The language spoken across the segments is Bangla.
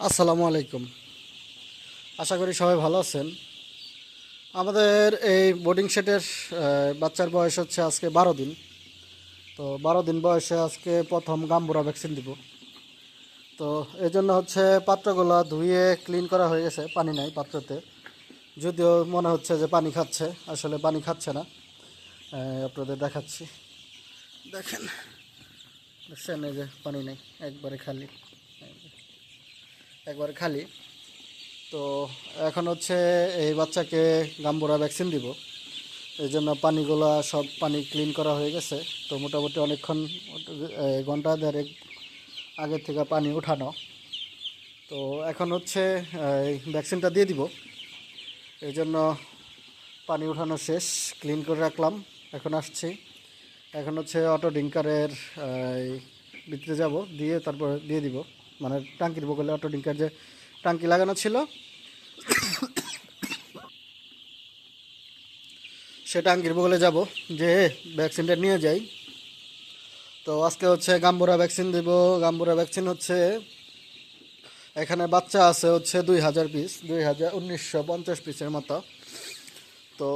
আসসালামু আলাইকুম। আশা করি সবাই ভালো আছেন। আমাদের এই বোর্ডিং আহ, বাচ্চার বয়স হচ্ছে আজকে বারো দিন। তো বারো দিন বয়সে আজকে প্রথম গাম্বুরা ভ্যাকসিন দিব। তো এই জন্য হচ্ছে পাত্রগুলো ধুয়ে ক্লিন করা হয়ে গেছে পানি নাই পাত্রতে। যদিও মনে হচ্ছে যে পানি খাচ্ছে আসলে পানি খাচ্ছে না। আপনাদের দেখাচ্ছি। দেখেন দেখছেন এই যে পানি নেই একবারে খালি। একবারে খালি। তো এখন হচ্ছে এই বাচ্চাকে গাম্বুরা ভ্যাকসিন দিব। এই জন্য পানিগুলো সব পানি ক্লিন করা হয়ে গেছে। তো মোটামুটি অনেকক্ষণ ঘণ্টা দেড়েক আগের থেকে পানি উঠানো। তো এখন হচ্ছে এই ভ্যাকসিনটা দিয়ে দিব। এই জন্য পানি উঠানো শেষ ক্লিন করে রাখলাম। এখন আসছি। এখন হচ্ছে অটো ডিঙ্কারের ভিতরে যাব। দিয়ে তারপর দিয়ে দিব। মানে টাঙ্কির বগলে অটো ডিঙ্কার যে টাঙ্কি লাগানো ছিল। সে টাঙ্কির বগলে যাব, যে ভ্যাকসিনটা নিয়ে যাই। তো আজকে হচ্ছে গাম্বুরা ভ্যাকসিন দিব। গাম্বুরা ভ্যাকসিন হচ্ছে, এখানে বাচ্চা আছে হচ্ছে দুই হাজার পিস, দুই হাজার উনিশশো পঞ্চাশ পিসের মতো। তো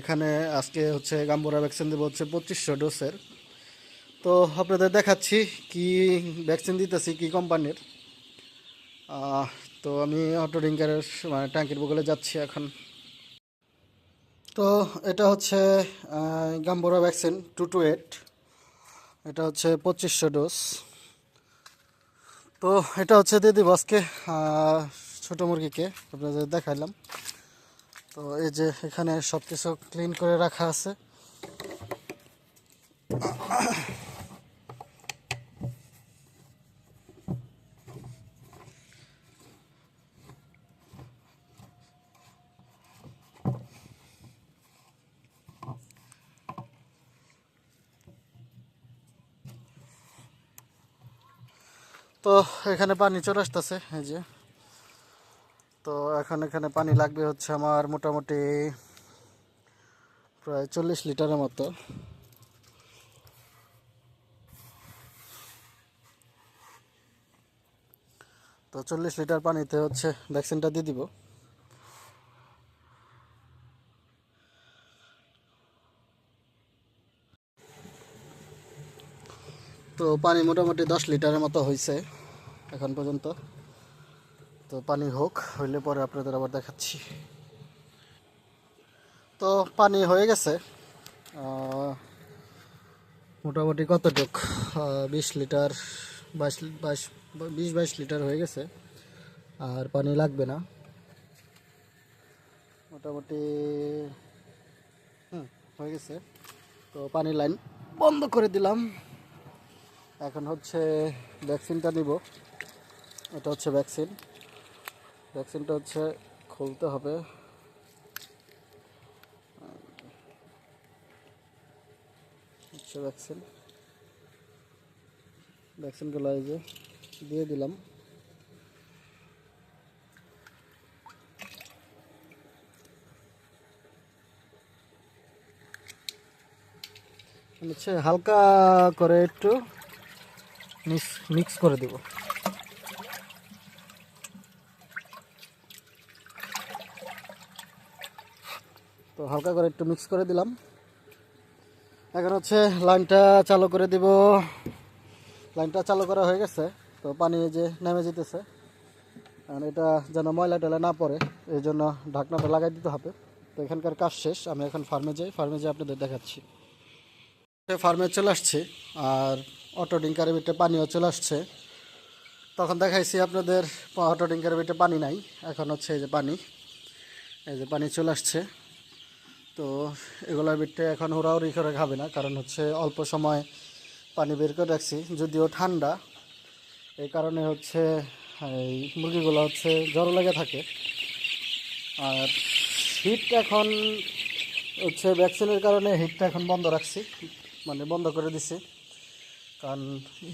এখানে আজকে হচ্ছে গাম্বুরা ভ্যাকসিন দেবো হচ্ছে পঁচিশশো ডোসের তো আপনাদের দেখাচ্ছি কি ভ্যাকসিন দিতেছি কি কোম্পানির তো আমি অটো ডিঙ্কারের মানে ট্যাঙ্কির বগলে যাচ্ছি এখন। তো এটা হচ্ছে Gumboro vaccine two two eight এটা হচ্ছে পঁচিশশো ডোজ তো এটা হচ্ছে দিদি আহ, ছোটো মুরগিকে আপনাদের দেখাইলাম। তো এই যে এখানে সব কিছু ক্লিন করে রাখা আছে। তো এখানে পানি চলে আসতেছে, এই যে। তো এখন এখানে পানি লাগবে হচ্ছে আমার মোটামুটি প্রায় চল্লিশ লিটারের মতো। তো চল্লিশ লিটার পানিতে হচ্ছে ভ্যাকসিনটা দিয়ে দিব। তো পানি মোটামুটি দশ লিটারের মতো হয়েছে এখন পর্যন্ত। তো পানি হোক, হইলে পরে আপনাদের আবার দেখাচ্ছি। তো পানি হয়ে গেছে। মোটামুটি কতটুক? বিশ লিটার, বাইশ বাইশ, বিশ, বাইশ লিটার হয়ে গেছে। আর পানি লাগবে না। মোটামুটি, হুম, হয়ে গেছে। তো পানি লাইন বন্ধ করে দিলাম। এখন হচ্ছে ভ্যাকসিনটা নিব। এটা হচ্ছে ভ্যাকসিন ভ্যাকসিনটা হচ্ছে খুলতে হবে। হচ্ছে ভ্যাকসিন ভ্যাকসিনগুলো এই যে দিয়ে দিলাম। হচ্ছে হালকা করে একটু মিক্স মিক্স করে দেব। তো হালকা করে একটু মিক্স করে দিলাম। এখন হচ্ছে লাইনটা চালু করে দিব। লাইনটা চালু করা হয়ে গেছে, তো পানি যে নেমে যেতেছে। আর এটা যেন ময়লা টয়লা না পড়ে, এই জন্য ঢাকনাটা লাগাই দিতে হবে। তো এখানকার কাজ শেষ, আমি এখন ফার্মে যাই ফার্মে যেয়ে আপনাদের দেখাচ্ছি। ফার্মে চলে আসছি, আর অটো ডিঙ্কারের ভিতরে পানিও চলে আসছে। তখন দেখাইছি আপনাদের অটো ডিঙ্কারের ভিতরে পানি নাই, এখন হচ্ছে এই যে পানি, এই যে পানি চলে আসছে। তো এগুলোর ভিতরে এখন হুড়াহুড়ি করে খাবে না, কারণ হচ্ছে অল্প সময় পানি বের করে রাখছি। যদিও ঠান্ডা এই কারণে হচ্ছে এই মুরগিগুলো হচ্ছে জ্বর লেগে থাকে। আর হিট এখন হচ্ছে ভ্যাকসিনের কারণে হিটটা এখন বন্ধ রাখছি মানে বন্ধ করে দিছি। কারণ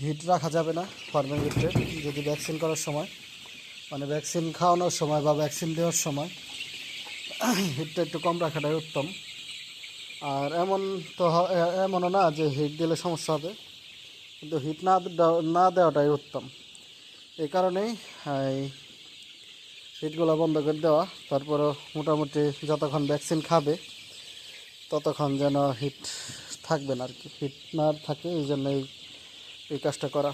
হিট রাখা যাবে না ফার্মের ভিতরে, যদি ভ্যাকসিন করার সময় মানে ভ্যাকসিন খাওয়ানোর সময় বা ভ্যাকসিন দেওয়ার সময়। হিটটা একটু কম রাখাটাই উত্তম। আর এমন তো এমনও না যে হিট দিলে সমস্যা হবে, কিন্তু হিট না না দেওয়াটাই উত্তম। এই কারণেই হিটগুলো বন্ধ করে দেওয়া, তারপরও মোটামুটি যতক্ষণ ভ্যাকসিন খাবে, ততক্ষণ যেন হিট থাকবে না আর কি। হিট না থাকে, এই জন্য এই কাজটা করা।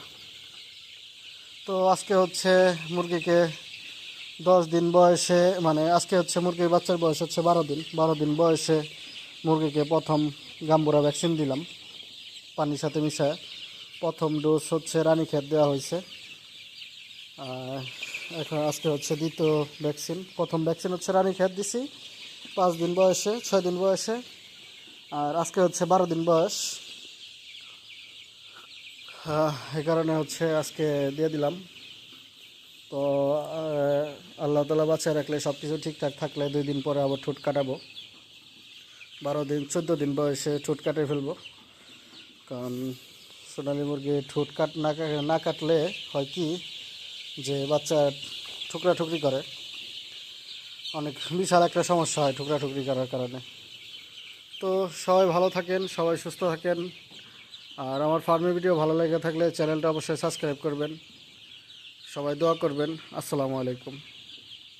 তো আজকে হচ্ছে মুরগিকে দশ দিন বয়সে মানে আজকে হচ্ছে মুরগির বাচ্চার বয়স হচ্ছে বারো দিন। বারো দিন বয়সে মুরগিকে প্রথম গাম্বুরা ভ্যাকসিন দিলাম, পানির সাথে মিশায়। প্রথম ডোজ হচ্ছে রানীক্ষেত দেওয়া হয়েছে। এখন আজকে হচ্ছে দ্বিতীয় ভ্যাকসিন প্রথম ভ্যাকসিন হচ্ছে রানীক্ষেত দিছি, পাঁচ দিন বয়সে, ছয় দিন বয়সে। আর আজকে হচ্ছে বারো দিন বয়স। এই কারণে হচ্ছে আজকে দিয়ে দিলাম। তো আল্লাহ বাঁচিয়ে রাখলে সব কিছু ঠিকঠাক থাকলে দুই দিন পরে আবার ঠোঁট কাটাবো। বারো দিন, চোদ্দ দিন বয়সে ঠোঁট কাটে ফেলব। কারণ সোনালি মুরগি ঠোঁট কাট না না কাটলে হয় কি যে বাচ্চা ঠুকরা ঠুকরি করে। অনেক বিশাল একটা সমস্যা হয় ঠুকরা ঠুকরি করার কারণে। তো সবাই ভালো থাকেন, সবাই সুস্থ থাকেন। আর আমার ফার্মের ভিডিও ভালো লেগে থাকলে চ্যানেলটা অবশ্যই সাবস্ক্রাইব করবেন। সবাই দোয়া করবেন। আসসালামু আলাইকুম।